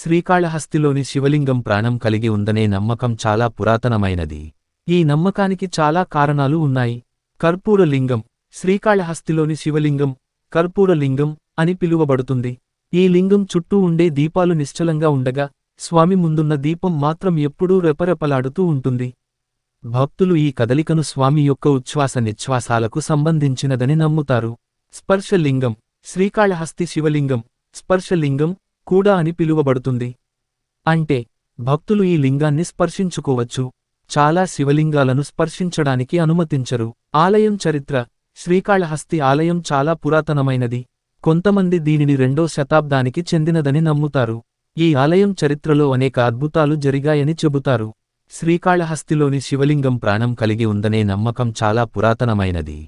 శ్రీకాళహస్తిలోని శివలింగం ప్రాణం కలిగి ఉందనే నమ్మకం చాలా పురాతనమైనది. ఈ నమ్మకానికి చాలా కారణాలు ఉన్నాయి. కర్పూరలింగం శ్రీకాళహస్తిలోని శివలింగం కర్పూరలింగం అని పిలువబడుతుంది. ఈ లింగం చుట్టూ ఉండే దీపాలు నిశ్చలంగా ఉండగా స్వామి ముందున్న దీపం మాత్రం ఎప్పుడూ రెపరెపలాడుతూ ఉంటుంది. భక్తులు ఈ కదలికను స్వామి యొక్క ఉచ్ఛ్వాస నిశ్వాసాలకు సంబంధించినదని నమ్ముతారు. స్పర్శలింగం శ్రీకాళహస్తి శివలింగం స్పర్శలింగం కూడా అని పిలువబడుతుంది. అంటే భక్తులు ఈ లింగాన్ని స్పర్శించుకోవచ్చు. చాలా శివలింగాలను స్పర్శించడానికి అనుమతించరు. ఆలయం చరిత్ర శ్రీకాళహస్తి ఆలయం చాలా పురాతనమైనది. కొంతమంది దీనిని రెండో శతాబ్దానికి చెందినదని నమ్ముతారు. ఈ ఆలయం చరిత్రలో అనేక అద్భుతాలు జరిగాయని చెబుతారు. శ్రీకాళహస్తిలోని శివలింగం ప్రాణం కలిగి ఉందనే నమ్మకం చాలా పురాతనమైనది.